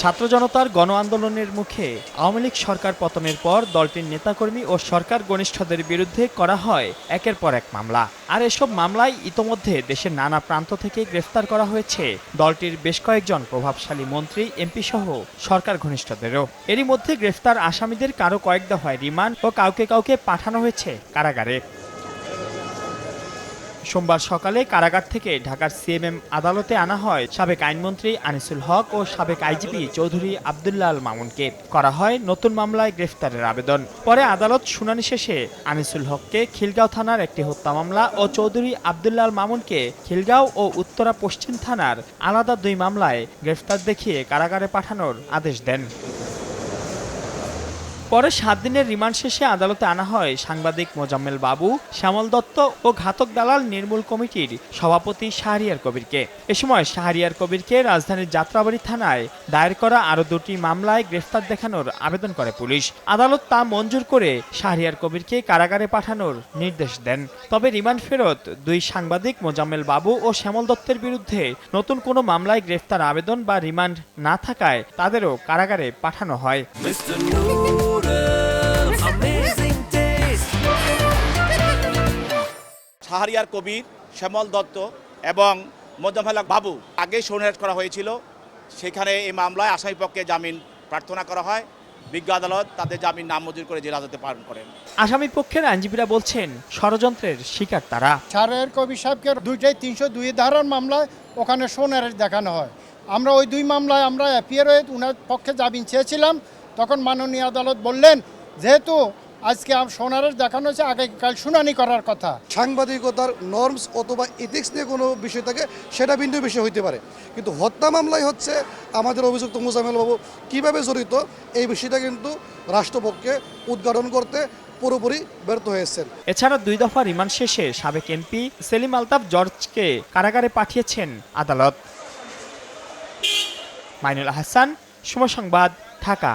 ছাত্র জনতার গণ আন্দোলনের মুখে আওয়ামী লীগ সরকার পতনের পর দলটির নেতাকর্মী ও সরকার ঘনিষ্ঠদের বিরুদ্ধে করা হয় একের পর এক মামলা। আর এসব মামলায় ইতোমধ্যে দেশের নানা প্রান্ত থেকে গ্রেফতার করা হয়েছে। দলটির বেশ কয়েকজন প্রভাবশালী মন্ত্রী এমপি সহ সরকার ঘনিষ্ঠদেরও। এরই মধ্যে গ্রেফতার আসামিদের কারও কয়েক দফায় রিমান্ড ও কাউকে কাউকে পাঠানো হয়েছে কারাগারে। সোমবার সকালে কারাগার থেকে ঢাকার সিএমএম আদালতে আনা হয় সাবেক আইনমন্ত্রী আনিসুল হক ও সাবেক আইজিপি চৌধুরী আবদুল্লাহ আল মামুনকে। করা হয় নতুন মামলায় গ্রেফতারের আবেদন। পরে আদালত শুনানি শেষে আনিসুল হককে খিলগাঁও থানার একটি হত্যা মামলা ও চৌধুরী আবদুল্লাহ আল মামুনকে খিলগাঁও ও উত্তরা পশ্চিম থানার আলাদা দুই মামলায় গ্রেফতার দেখিয়ে কারাগারে পাঠানোর আদেশ দেন। পরে সাত দিনের রিমান্ড শেষে আদালতে আনা হয় সাংবাদিক মোজাম্মেল বাবু, শ্যামল দত্ত ও ঘাতক দালাল নির্মূল কমিটির সভাপতি শাহরিয়ার কবিরকে। এ সময় শাহরিয়ার কবিরকে রাজধানীর যাত্রাবাড়ি থানায় দায়ের করা আরও দুটি মামলায় গ্রেফতার দেখানোর আবেদন করে পুলিশ। আদালত তা মঞ্জুর করে শাহরিয়ার কবিরকে কারাগারে পাঠানোর নির্দেশ দেন। তবে রিমান্ড ফেরত দুই সাংবাদিক মোজাম্মেল বাবু ও শ্যামল দত্তের বিরুদ্ধে নতুন কোনো মামলায় গ্রেফতার আবেদন বা রিমান্ড না থাকায় তাদেরও কারাগারে পাঠানো হয়। শাহরিয়ার কবির শ্যামল দত্ত এবং মোজাম্মেলা বাবু। আগে সৌনিরাজ করা হয়েছিল। সেখানে এই মামলায় আসামিপক্ষে জামিন প্রার্থনা করা হয়। বিজ্ঞ আদালত তাদের জামিন নামঞ্জুর করে জেল হাজতে পালন করেন। আসামি পক্ষের আইনজীবীরা বলছেন ষড়যন্ত্রের শিকার তারা। সারের কবি সাহেবকে দুইটাই তিনশো দুই ধারার মামলায় ওখানে সোনার দেখানো হয়। আমরা ওই দুই মামলায় আমরা অ্যাপিয়ার হয়ে উনার পক্ষে জামিন চেয়েছিলাম। তখন মাননীয় আদালত বললেন যেহেতু আজকে সোনারের দেখানো হচ্ছে আগামীকাল শুনানি করার কথা? সাংবাদিকতার নর্মস অথবা ইথিক্স নিয়ে কোনো বিষয় থাকে সেটা ভিন্ন বিষয় হইতে পারে। কিন্তু হত্যা মামলায় হচ্ছে আমাদের অভিযুক্ত মুজামেল বাবু কীভাবে জড়িত এই বিষয়টা কিন্তু রাষ্ট্রপক্ষে উদ্ঘাটন করতে পুরোপুরি ব্যর্থ হয়েছেন। এছাড়া দুই দফা রিমান্ড শেষে সাবেক এমপি সেলিম আলতাফ জর্জকে কারাগারে পাঠিয়েছেন আদালত। মাইনুল হাসান সময় সংবাদ ঢাকা।